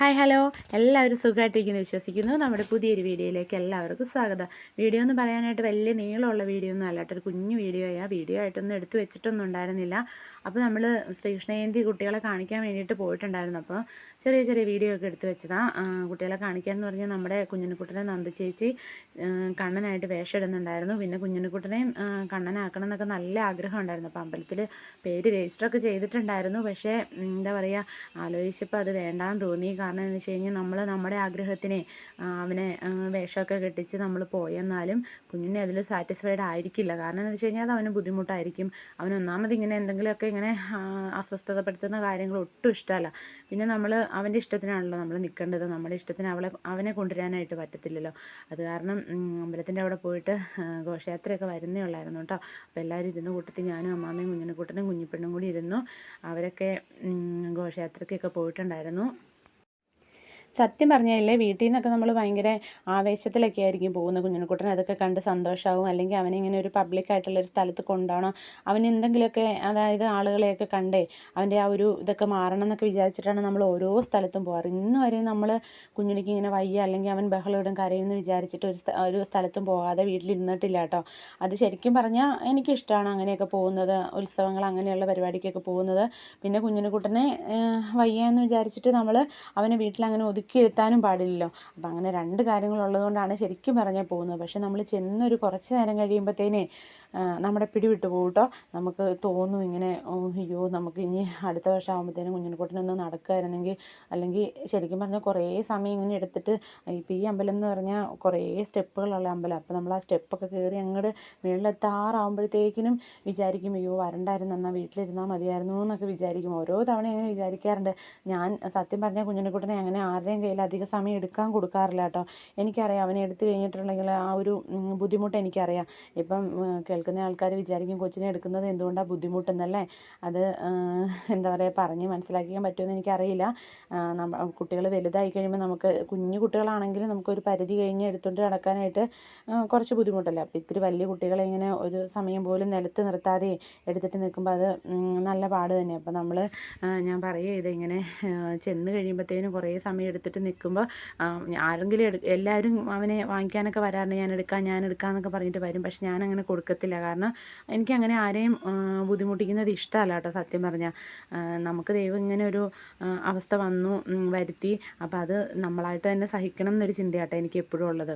Hi hello. എല്ലാവരും സുഖമായിട്ടിരിക്കുന്നു വിശ്വസിക്കുന്നു. നമ്മുടെ പുതിയൊരു വീഡിയോയിലേക്ക് എല്ലാവർക്കും സ്വാഗതം. വീഡിയോ എന്ന് പറയാനായിട്ട് വലിയ നീളമുള്ള വീഡിയോ ഒന്നും അല്ലാട്ട് ഒരു കുഞ്ഞു വീഡിയോയാണ് വീഡിയോ ആയിട്ടൊന്നും എടുത്തു വെച്ചിട്ടൊന്നും ഉണ്ടായിരുന്നില്ല. അപ്പോൾ നമ്മൾ ശ്രീകൃഷ്ണജയന്തി കുട്ടികളെ കാണിക്കാൻ വേണ്ടിയിട്ട് പോയിട്ടുണ്ടായിരുന്നു. അപ്പോൾ ചെറിയ ചെറിയ വീഡിയോ ഒക്കെ എടുത്തു വെച്ചതാണ് കുട്ടികളെ കാണിക്കാൻ എന്ന് പറഞ്ഞാൽ നമ്മുടെ കുഞ്ഞിനുക്കുട്ടനെ നന്ദു ചേച്ചി കണ്ണനായിട്ട് വേഷം ഇടുന്നുണ്ടായിരുന്നു പിന്നെ കുഞ്ഞിനുക്കുട്ടനെയും കണ്ണനാക്കണം എന്നൊക്കെ നല്ല ആഗ്രഹം ഉണ്ടായിരുന്നു. അപ്പോൾ അമ്പലത്തിൽ പേര് രജിസ്റ്റർ ഒക്കെ ചെയ്തിട്ടുണ്ടായിരുന്നു. പക്ഷേ എന്താ പറയുക ആലോചിച്ചപ്പോൾ അത് വേണ്ടാന്ന് തോന്നി. കാരണം എന്ന് വെച്ച് കഴിഞ്ഞാൽ നമ്മൾ നമ്മുടെ ആഗ്രഹത്തിനെ അവനെ വേഷമൊക്കെ കെട്ടിച്ച് നമ്മൾ പോയെന്നാലും കുഞ്ഞിനെ അതിൽ സാറ്റിസ്ഫൈഡ് ആയിരിക്കില്ല. കാരണം എന്ന് വെച്ച് കഴിഞ്ഞാൽ അത് അവന് ബുദ്ധിമുട്ടായിരിക്കും. അവൻ ഒന്നാമത് ഇങ്ങനെ എന്തെങ്കിലുമൊക്കെ ഇങ്ങനെ അസ്വസ്ഥതപ്പെടുത്തുന്ന കാര്യങ്ങൾ ഒട്ടും ഇഷ്ടമല്ല. പിന്നെ നമ്മൾ അവന്റെ ഇഷ്ടത്തിനാണല്ലോ നമ്മൾ നിൽക്കേണ്ടത്. നമ്മുടെ ഇഷ്ടത്തിന് അവളെ അവനെ കൊണ്ടുവരാനായിട്ട് പറ്റത്തില്ലല്ലോ. അത് കാരണം അമ്പലത്തിന്റെ അവിടെ പോയിട്ട് ഘോഷയാത്രയൊക്കെ വരുന്നേ ഉള്ളായിരുന്നു കേട്ടോ. അപ്പോൾ എല്ലാവരും ഇരുന്ന് കൂട്ടത്തിൽ ഞാനും അമ്മാമ്മയും കുഞ്ഞിനെക്കൂട്ടനും കുഞ്ഞിപ്പെണ്ണും കൂടി ഇരുന്നു. അവരൊക്കെ ഘോഷയാത്രയ്ക്കൊക്കെ പോയിട്ടുണ്ടായിരുന്നു. സത്യം പറഞ്ഞാലേ വീട്ടിൽ നിന്നൊക്കെ നമ്മൾ ഭയങ്കര ആവേശത്തിലൊക്കെ ആയിരിക്കും പോകുന്നത്. കുഞ്ഞിനെക്കുട്ടൻ അതൊക്കെ കണ്ട് സന്തോഷമാവും അല്ലെങ്കിൽ അവനെ ഇങ്ങനെ ഒരു പബ്ലിക് ആയിട്ടുള്ള ഒരു സ്ഥലത്ത് കൊണ്ടുപോകണം അവന് എന്തെങ്കിലുമൊക്കെ അതായത് ആളുകളെയൊക്കെ കണ്ടേ അവന്റെ ആ ഒരു ഇതൊക്കെ മാറണം എന്നൊക്കെ വിചാരിച്ചിട്ടാണ് നമ്മൾ ഓരോ സ്ഥലത്തും പോകാറ്. ഇന്ന് വരെ നമ്മൾ കുഞ്ഞിനിക്ക് ഇങ്ങനെ വയ്യ അല്ലെങ്കിൽ അവൻ ബഹളം കരയുമെന്ന് വിചാരിച്ചിട്ട് ഒരു ഒരു സ്ഥലത്തും പോകാതെ വീട്ടിലിരുന്നിട്ടില്ല കേട്ടോ. അത് ശരിക്കും പറഞ്ഞാൽ എനിക്കിഷ്ടമാണ് അങ്ങനെയൊക്കെ പോകുന്നത്. ഉത്സവങ്ങൾ അങ്ങനെയുള്ള പരിപാടിക്കൊക്കെ പോകുന്നത്. പിന്നെ കുഞ്ഞിനെ കുട്ടനെ വയ്യ എന്ന് വിചാരിച്ചിട്ട് നമ്മൾ അവനെ വീട്ടിൽ അങ്ങനെ ഒതുക്കി ഇരുത്താനും പാടില്ലല്ലോ. അപ്പം അങ്ങനെ രണ്ട് കാര്യങ്ങളുള്ളതുകൊണ്ടാണ് ശരിക്കും പറഞ്ഞാൽ പോകുന്നത്. പക്ഷെ നമ്മൾ ചെന്നൊരു കുറച്ച് നേരം കഴിയുമ്പോഴത്തേനേ നമ്മുടെ പിടി വിട്ടു പോകും കേട്ടോ നമുക്ക് തോന്നും ഇങ്ങനെ അയ്യോ നമുക്ക് ഇനി അടുത്ത വർഷം ആകുമ്പോഴത്തേനും കുഞ്ഞിനെക്കുട്ടനൊന്ന് നടക്കുമായിരുന്നെങ്കിൽ അല്ലെങ്കിൽ ശരിക്കും പറഞ്ഞാൽ കുറേ സമയം ഇങ്ങനെ എടുത്തിട്ട് ഇപ്പം ഈ അമ്പലം എന്ന് പറഞ്ഞാൽ കുറേ സ്റ്റെപ്പുകളുള്ള അമ്പലം. അപ്പോൾ നമ്മൾ ആ സ്റ്റെപ്പൊക്കെ കയറി അങ്ങോട്ട് മുകളിലെത്താറാകുമ്പോഴത്തേക്കിനും വിചാരിക്കും അയ്യോ വരണ്ടായിരുന്നു എന്നാൽ വീട്ടിലിരുന്നാൽ മതിയായിരുന്നു എന്നൊക്കെ വിചാരിക്കും. ഓരോ തവണ ഇങ്ങനെ വിചാരിക്കാറുണ്ട്. ഞാൻ സത്യം പറഞ്ഞാൽ കുഞ്ഞിനെക്കുട്ടനെ അങ്ങനെ ആരുടെയും കയ്യിൽ അധിക സമയം എടുക്കാൻ കൊടുക്കാറില്ല കേട്ടോ. എനിക്കറിയാം അവനെ എടുത്തു കഴിഞ്ഞിട്ടുണ്ടെങ്കിൽ ആ ഒരു ബുദ്ധിമുട്ട് എനിക്കറിയാം. ഇപ്പം കേൾക്കുന്ന ആൾക്കാർ വിചാരിക്കും കൊച്ചിനെ എടുക്കുന്നത് എന്തുകൊണ്ടാണ് ബുദ്ധിമുട്ടെന്നല്ലേ? അത് എന്താ പറയുക പറഞ്ഞ് മനസ്സിലാക്കിക്കാൻ പറ്റുമെന്ന് എനിക്കറിയില്ല. കുട്ടികൾ വലുതായി കഴിയുമ്പോൾ നമുക്ക് കുഞ്ഞു കുട്ടികളാണെങ്കിൽ നമുക്കൊരു പരിധി കഴിഞ്ഞ് എടുത്തുകൊണ്ട് നടക്കാനായിട്ട് കുറച്ച് ബുദ്ധിമുട്ടല്ലേ? അപ്പോൾ ഇത്തിരി വലിയ കുട്ടികളെ ഇങ്ങനെ ഒരു സമയം പോലും നിലത്ത് നിർത്താതെ എടുത്തിട്ട് നിൽക്കുമ്പോൾ അത് നല്ല പാട് തന്നെ അപ്പോൾ നമ്മൾ ഞാൻ പറയുക ഇതിങ്ങനെ ചെന്ന് കഴിയുമ്പോഴത്തേനും കുറേ സമയം എടുത്തിട്ട് നിൽക്കുമ്പോൾ ആരെങ്കിലും എടു എല്ലാവരും അവനെ വാങ്ങിക്കാനൊക്കെ വരാറുണ്ട്. ഞാൻ എടുക്കാം ഞാൻ എടുക്കാം എന്നൊക്കെ പറഞ്ഞിട്ട് വരും. പക്ഷെ ഞാൻ അങ്ങനെ കൊടുക്കത്തില്ല. കാരണം എനിക്കങ്ങനെ ആരെയും ആ, ബുദ്ധിമുട്ടിക്കുന്നത് ഇഷ്ടമല്ല കേട്ടോ സത്യം പറഞ്ഞാൽ നമുക്ക് ദൈവം ഇങ്ങനെ ഒരു അവസ്ഥ വന്നു വരുത്തി. അപ്പോൾ അത് നമ്മളായിട്ട് തന്നെ സഹിക്കണം എന്നൊരു ചിന്തയാട്ടോ എനിക്ക് എപ്പോഴും ഉള്ളത്.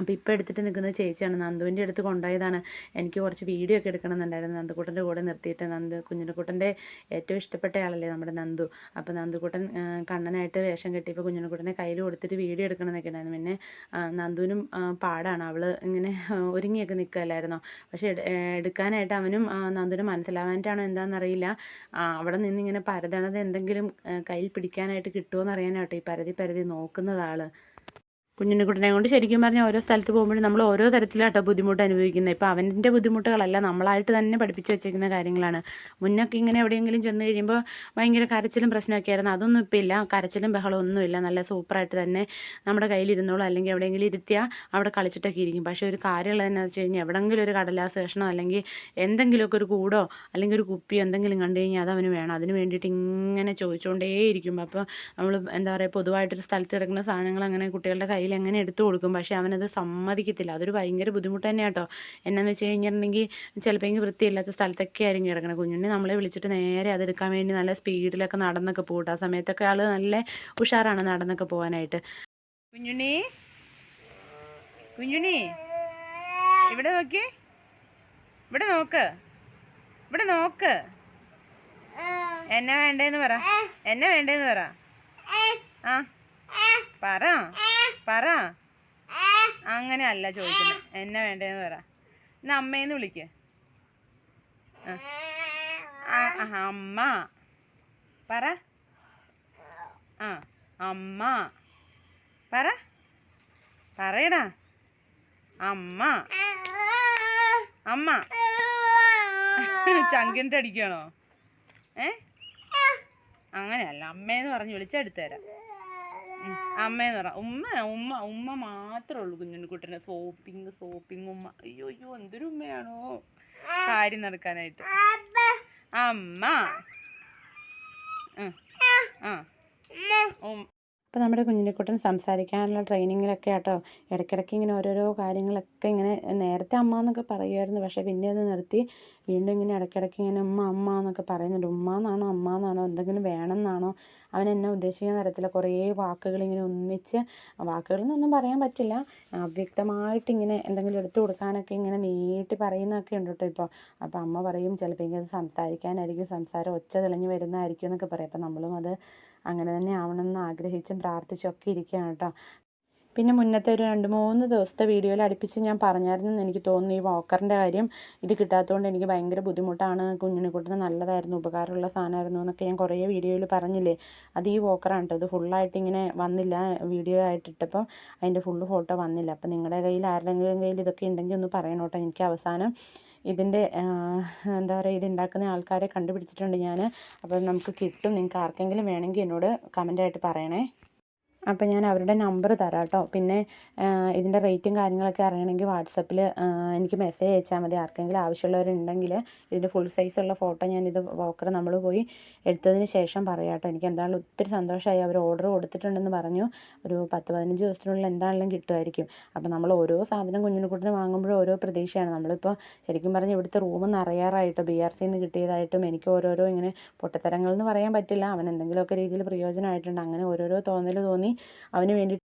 അപ്പോൾ ഇപ്പോൾ എടുത്തിട്ട് നിൽക്കുന്ന ചേച്ചിയാണ്. നന്ദുവിന്റെ അടുത്ത് കൊണ്ടുപോയതാണ്. എനിക്ക് കുറച്ച് വീഡിയോ ഒക്കെ എടുക്കണം എന്നുണ്ടായിരുന്നു നന്ദുക്കുട്ടന്റെ കൂടെ നിർത്തിയിട്ട് നന്ദു കുഞ്ഞിനെക്കുട്ടന്റെ ഏറ്റവും ഇഷ്ടപ്പെട്ട ആളല്ലേ നമ്മുടെ നന്ദു. അപ്പോൾ നന്ദുക്കുട്ടൻ കണ്ണനായിട്ട് വേഷം കെട്ടിയപ്പോൾ കുഞ്ഞിനെക്കുട്ടനെ കയ്യിൽ കൊടുത്തിട്ട് വീഡിയോ എടുക്കണം എന്നൊക്കെ ഉണ്ടായിരുന്നു. പിന്നെ നന്ദുവിനും പാടാണ്. അവൾ ഇങ്ങനെ ഒരുങ്ങിയൊക്കെ നിൽക്കുകയല്ലായിരുന്നോ പക്ഷേ എടുക്കാനായിട്ട് അവനും നന്ദുവിനും മനസ്സിലാവാനായിട്ടാണോ എന്താണെന്നറിയില്ല അവിടെ നിന്ന് ഇങ്ങനെ പരതണത് എന്തെങ്കിലും കയ്യിൽ പിടിക്കാനായിട്ട് കിട്ടുമോ എന്നറിയാനാട്ടോ ഈ പരതി പരതി നോക്കുന്നത് കുഞ്ഞിനെക്കുട്ടനെ കൊണ്ട് ശരിക്കും പറഞ്ഞാൽ ഓരോ സ്ഥലത്ത് പോകുമ്പോഴും നമ്മൾ ഓരോ തരത്തിലാട്ടോ ബുദ്ധിമുട്ട് അനുഭവിക്കുന്നത്. ഇപ്പോൾ അവന്റെ ബുദ്ധിമുട്ടുകളല്ല നമ്മളായിട്ട് തന്നെ പഠിപ്പിച്ച് വെച്ചിരിക്കുന്ന കാര്യങ്ങളാണ്. മുന്നൊക്കെ ഇങ്ങനെ എവിടെയെങ്കിലും ചെന്ന് കഴിയുമ്പോൾ ഭയങ്കര കരച്ചിലും പ്രശ്നമൊക്കെ ആയിരുന്നു. അതൊന്നും ഇപ്പോൾ ഇല്ല. കരച്ചിലും ബഹളവും ഒന്നുമില്ല നല്ല സൂപ്പറായിട്ട് തന്നെ നമ്മുടെ കയ്യിലിരുന്നോളൂ. അല്ലെങ്കിൽ എവിടെയെങ്കിലും ഇരുത്തിയാൽ അവിടെ കളിച്ചിട്ടൊക്കെ ഇരിക്കും. പക്ഷേ ഒരു കാര്യമുള്ളത് എന്ന് വെച്ച് കഴിഞ്ഞാൽ എവിടെയെങ്കിലും ഒരു കടലാസ് കഷ്ണോ അല്ലെങ്കിൽ എന്തെങ്കിലുമൊക്കെ ഒരു കൂടോ അല്ലെങ്കിൽ ഒരു കുപ്പിയോ എന്തെങ്കിലും കണ്ടു കഴിഞ്ഞാൽ അത് അവന് വേണം. അതിന് വേണ്ടിയിട്ട് ഇങ്ങനെ ചോദിച്ചുകൊണ്ടേയിരിക്കും അപ്പോൾ നമ്മൾ എന്താ പറയുക പൊതുവായിട്ടൊരു സ്ഥലത്ത് കിടക്കുന്ന സാധനങ്ങൾ അങ്ങനെ കുട്ടികളുടെ കയ്യിൽ എങ്ങനെ എടുത്തു കൊടുക്കും. പക്ഷേ അവനത് സമ്മതിക്കത്തില്ല. അതൊരു ഭയങ്കര ബുദ്ധിമുട്ട് തന്നെ കേട്ടോ എന്നാന്ന് വെച്ച് കഴിഞ്ഞിട്ടുണ്ടെങ്കിൽ ചിലപ്പോൾ എനിക്ക് വൃത്തിയില്ലാത്ത സ്ഥലത്തൊക്കെ ആയിരിക്കും കിടക്കണം. കുഞ്ഞുണ്ണി നമ്മളെ വിളിച്ചിട്ട് നേരെ അതെടുക്കാൻ വേണ്ടി നല്ല സ്പീഡിലൊക്കെ നടന്നൊക്കെ പോകട്ടെ ആ സമയത്തൊക്കെ ആൾ നല്ല ഉഷാറാണ് നടന്നൊക്കെ പോകാനായിട്ട് കുഞ്ഞുണ്ണി? കുഞ്ഞുണ്ണി? ഇവിടെ നോക്കി ഇവിടെ നോക്ക്. ഇവിടെ നോക്ക്. എന്നാ വേണ്ടേന്ന് പറ? എന്നാ വേണ്ടേന്ന് പറ? ആ പറ. പറ. അങ്ങനെ അല്ല ചോദിക്കുന്നത് എന്നെ വേണ്ടതെന്ന് പറ. എന്നാ അമ്മേന്ന് വിളിക്ക. അമ്മ. പറ. ആ അമ്മ. പറ. പറയടാ. അമ്മ. അമ്മ. ചങ്കിന്റെ അടിക്കണോ ഏ? അങ്ങനെയല്ല. അമ്മേന്ന് പറഞ്ഞ് വിളിച്ചെടുത്തു തരാം. അമ്മേന്ന് പറ ഉമ്മ ഉമ്മ ഉമ്മ മാത്രമേ ഉള്ളൂ കുഞ്ഞുണ്ണിക്കുട്ടനെ സോപ്പിങ് സോപ്പിങ് ഉമ്മ. അയ്യോ അയ്യോ എന്തൊരു ഉമ്മയാണോ? കാര്യം നടക്കാനായിട്ട്. അമ്മ. ആ ഉം. അപ്പോൾ നമ്മുടെ കുഞ്ഞിനെക്കുട്ടൻ സംസാരിക്കാനുള്ള ട്രെയിനിങ്ങിലൊക്കെ ആട്ടോ ഇടയ്ക്കിടയ്ക്ക് ഇങ്ങനെ ഓരോരോ കാര്യങ്ങളൊക്കെ ഇങ്ങനെ നേരത്തെ അമ്മ എന്നൊക്കെ പറയുമായിരുന്നു. പക്ഷേ പിന്നെ അത് നിർത്തി. വീണ്ടും ഇങ്ങനെ ഇടയ്ക്കിടയ്ക്ക് ഇങ്ങനെ ഉമ്മ അമ്മ എന്നൊക്കെ പറയുന്നുണ്ട്. ഉമ്മ എന്നാണോ അമ്മ എന്നാണോ എന്തെങ്കിലും വേണമെന്നാണോ? അവൻ എന്നെ ഉദ്ദേശിക്കുന്ന തരത്തിൽ കുറേ വാക്കുകൾ ഇങ്ങനെ ഒന്നിച്ച് വാക്കുകളെന്നൊന്നും പറയാൻ പറ്റില്ല. അവ്യക്തമായിട്ട് ഇങ്ങനെ എന്തെങ്കിലും എടുത്തു കൊടുക്കാനൊക്കെ ഇങ്ങനെ നീട്ടി പറയുന്നതൊക്കെ ഉണ്ട് കേട്ടോ ഇപ്പോൾ. അപ്പോൾ അമ്മ പറയും ചിലപ്പോൾ ഇങ്ങനെ സംസാരിക്കാനായിരിക്കും സംസാരം ഒച്ച തെളിഞ്ഞ് വരുന്നതായിരിക്കും എന്നൊക്കെ പറയും. അപ്പോൾ നമ്മളും അത് അങ്ങനെ തന്നെ ആവണമെന്ന് ആഗ്രഹിച്ചും പ്രാർത്ഥിച്ചും ഒക്കെ ഇരിക്കുകയാണ് കേട്ടോ. പിന്നെ മുന്നത്തെ ഒരു രണ്ട് മൂന്ന് ദിവസത്തെ വീഡിയോയിൽ അടുപ്പിച്ച് ഞാൻ പറഞ്ഞായിരുന്നു എനിക്ക് തോന്നുന്നു ഈ വോക്കറിന്റെ കാര്യം ഇത് കിട്ടാത്തതുകൊണ്ട് എനിക്ക് ഭയങ്കര ബുദ്ധിമുട്ടാണ്. കുഞ്ഞിനെ കുഞ്ഞിനെക്കുട്ടിന് നല്ലതായിരുന്നു ഉപകാരമുള്ള സാധനമായിരുന്നു എന്നൊക്കെ ഞാൻ കുറേ വീഡിയോയിൽ പറഞ്ഞില്ലേ. അത് ഈ വോക്കറാണ് കേട്ടോ. ഇത് ഫുള്ളായിട്ട് ഇങ്ങനെ വന്നില്ല വീഡിയോ ആയിട്ടിട്ടപ്പം അതിന്റെ ഫുള്ള് ഫോട്ടോ വന്നില്ല. അപ്പം നിങ്ങളുടെ കയ്യിൽ ആരുടെങ്കിലും കയ്യിൽ ഇതൊക്കെ ഉണ്ടെങ്കിൽ ഒന്ന് പറയണം എനിക്ക് അവസാനം ഇതിന്റെ എന്താ പറയുക ഇത് ഉണ്ടാക്കുന്ന ആൾക്കാരെ കണ്ടുപിടിച്ചിട്ടുണ്ട് ഞാൻ അപ്പോൾ നമുക്ക് കിട്ടും. നിങ്ങൾക്ക് ആർക്കെങ്കിലും വേണമെങ്കിൽ എന്നോട് കമന്റായിട്ട് പറയണേ. അപ്പോൾ ഞാൻ അവരുടെ നമ്പർ തരാം കേട്ടോ പിന്നെ ഇതിന്റെ റേറ്റും കാര്യങ്ങളൊക്കെ അറിയണമെങ്കിൽ വാട്സപ്പിൽ എനിക്ക് മെസ്സേജ് അയച്ചാൽ മതി. ആർക്കെങ്കിലും ആവശ്യമുള്ളവരുണ്ടെങ്കിൽ ഇതിന്റെ ഫുൾ സൈസുള്ള ഫോട്ടോ ഞാൻ ഇത് വോക്കർ നമ്മൾ പോയി എടുത്തതിന് ശേഷം പറയാം കേട്ടോ എനിക്ക് എന്തായാലും ഒത്തിരി സന്തോഷമായി. അവർ ഓർഡർ കൊടുത്തിട്ടുണ്ടെന്ന് പറഞ്ഞു. ഒരു പത്ത് പതിനഞ്ച് ദിവസത്തിനുള്ളിൽ എന്താണെങ്കിലും കിട്ടുമായിരിക്കും. അപ്പം നമ്മൾ ഓരോ സാധനം കുഞ്ഞിനെക്കുട്ടിന് വാങ്ങുമ്പോഴും ഓരോ പ്രതീക്ഷയാണ്. നമ്മളിപ്പോൾ ശരിക്കും പറഞ്ഞാൽ ഇവിടുത്തെ റൂം നിറയാറായിട്ടോ ബി ആർ സിന്ന് കിട്ടിയതായിട്ടും എനിക്ക് ഓരോരോ ഇങ്ങനെ പൊട്ടത്തരങ്ങൾ എന്ന് പറയാൻ പറ്റില്ല. അവൻ എന്തെങ്കിലുമൊക്കെ രീതിയിൽ പ്രയോജനമായിട്ടുണ്ട്. അങ്ങനെ ഓരോരോ തോന്നൽ തോന്നി. അവന് വേണ്ടി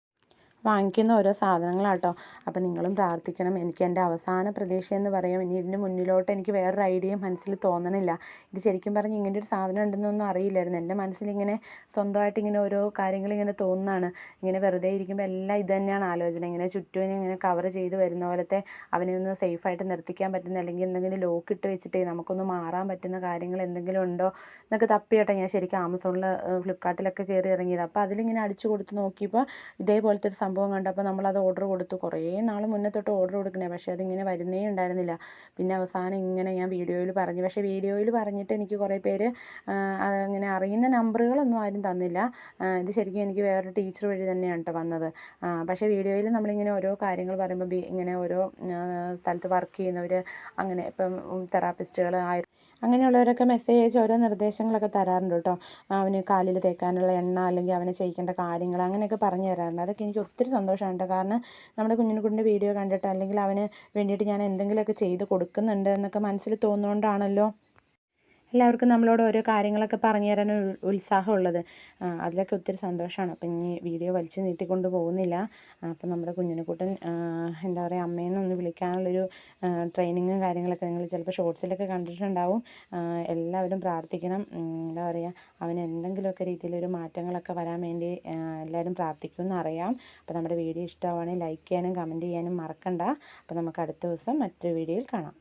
വാങ്ങിക്കുന്ന ഓരോ സാധനങ്ങളാട്ടോ. അപ്പോൾ നിങ്ങളും പ്രാർത്ഥിക്കണം. എനിക്ക് എന്റെ അവസാന പ്രതീക്ഷ എന്ന് പറയും. ഇനി ഇതിന്റെ മുന്നിലോട്ട് എനിക്ക് വേറൊരു ഐഡിയ മനസ്സിൽ തോന്നണില്ല. ഇത് ശരിക്കും പറഞ്ഞ് ഇങ്ങനെ ഒരു സാധനം ഉണ്ടെന്നൊന്നും അറിയില്ലായിരുന്നു. എന്റെ മനസ്സിലിങ്ങനെ സ്വന്തമായിട്ട് ഇങ്ങനെ ഓരോ കാര്യങ്ങൾ ഇങ്ങനെ തോന്നുന്നതാണ്. ഇങ്ങനെ വെറുതെ ഇരിക്കുമ്പോൾ എല്ലാം ഇത് തന്നെയാണ് ആലോചന. ഇങ്ങനെ ചുറ്റും ഇങ്ങനെ കവർ ചെയ്ത് വരുന്ന പോലത്തെ അവനെ ഒന്ന് സേഫായിട്ട് നിർത്തിക്കാൻ പറ്റുന്ന അല്ലെങ്കിൽ എന്തെങ്കിലും ലോക്ക് ഇട്ട് വെച്ചിട്ട് നമുക്കൊന്ന് മാറാൻ പറ്റുന്ന കാര്യങ്ങൾ എന്തെങ്കിലും ഉണ്ടോ എന്നൊക്കെ തപ്പിയട്ടെ ഞാൻ ശരിക്കും ആമസോണിൽ ഫ്ലിപ്കാർട്ടിലൊക്കെ കയറി ഇറങ്ങിയത്. അപ്പോൾ അതിലിങ്ങനെ അടിച്ചു കൊടുത്ത് നോക്കിയപ്പോൾ ഇതേപോലത്തെ ഒരു സംഭവം കണ്ടപ്പോൾ നമ്മളത് ഓർഡർ കൊടുത്തു. കുറേ നാൾ മുന്നേ തൊട്ട് ഓർഡർ കൊടുക്കണേ പക്ഷേ അതിങ്ങനെ വരുന്നേ ഉണ്ടായിരുന്നില്ല. പിന്നെ അവസാനം ഇങ്ങനെ ഞാൻ വീഡിയോയിൽ പറഞ്ഞു. പക്ഷേ വീഡിയോയിൽ പറഞ്ഞിട്ട് എനിക്ക് കുറേ പേര് അങ്ങനെ അറിയുന്ന നമ്പറുകളൊന്നും ആരും തന്നില്ല. ഇത് ശരിക്കും എനിക്ക് വേറൊരു ടീച്ചർ വഴി തന്നെയാണ് കേട്ടോ വന്നത്. പക്ഷേ വീഡിയോയിൽ നമ്മളിങ്ങനെ ഓരോ കാര്യങ്ങൾ പറയുമ്പോൾ ഇങ്ങനെ ഓരോ സ്ഥലത്ത് വർക്ക് ചെയ്യുന്നവർ അങ്ങനെ ഇപ്പം തെറാപ്പിസ്റ്റുകൾ ആയ അങ്ങനെയുള്ളവരൊക്കെ മെസ്സേജ് അയച്ച് ഓരോ നിർദ്ദേശങ്ങളൊക്കെ തരാറുണ്ട് കേട്ടോ. അവന് കാലിൽ തേക്കാനുള്ള എണ്ണ അല്ലെങ്കിൽ അവനെ ചെയ്യിക്കേണ്ട കാര്യങ്ങൾ അങ്ങനെയൊക്കെ പറഞ്ഞു തരാറുണ്ട്. അതൊക്കെ എനിക്ക് ഒത്തിരി സന്തോഷമാണ് കേട്ടോ കാരണം നമ്മുടെ കുഞ്ഞിനെക്കുട്ടിന്റെ വീഡിയോ കണ്ടിട്ട് അല്ലെങ്കിൽ അവന് വേണ്ടിയിട്ട് ഞാൻ എന്തെങ്കിലുമൊക്കെ ചെയ്ത് കൊടുക്കുന്നുണ്ട് എന്നൊക്കെ മനസ്സിൽ തോന്നുന്നതുകൊണ്ടാണല്ലോ എല്ലാവർക്കും നമ്മളോട് ഓരോ കാര്യങ്ങളൊക്കെ പറഞ്ഞു തരാൻ ഉത്സാഹമുള്ളത്. അതിലൊക്കെ ഒത്തിരി സന്തോഷമാണ്. അപ്പം ഇനി വീഡിയോ വലിച്ചു നീട്ടിക്കൊണ്ട് പോകുന്നില്ല. അപ്പം നമ്മുടെ കുഞ്ഞിനെക്കൂട്ടൻ എന്താ പറയുക അമ്മേന്നൊന്ന് വിളിക്കാനുള്ളൊരു ട്രെയിനിങ്ങും കാര്യങ്ങളൊക്കെ നിങ്ങൾ ചിലപ്പോൾ ഷോർട്സിലൊക്കെ കണ്ടിട്ടുണ്ടാവും. എല്ലാവരും പ്രാർത്ഥിക്കണം. എന്താ പറയുക അവന് എന്തെങ്കിലുമൊക്കെ രീതിയിലൊരു മാറ്റങ്ങളൊക്കെ വരാൻ വേണ്ടി എല്ലാവരും പ്രാർത്ഥിക്കുമെന്ന് അറിയാം. അപ്പോൾ നമ്മുടെ വീഡിയോ ഇഷ്ടമാവുകയാണെങ്കിൽ ലൈക്ക് ചെയ്യാനും കമന്റ് ചെയ്യാനും മറക്കണ്ട. അപ്പോൾ നമുക്ക് അടുത്ത ദിവസം മറ്റൊരു വീഡിയോയിൽ കാണാം.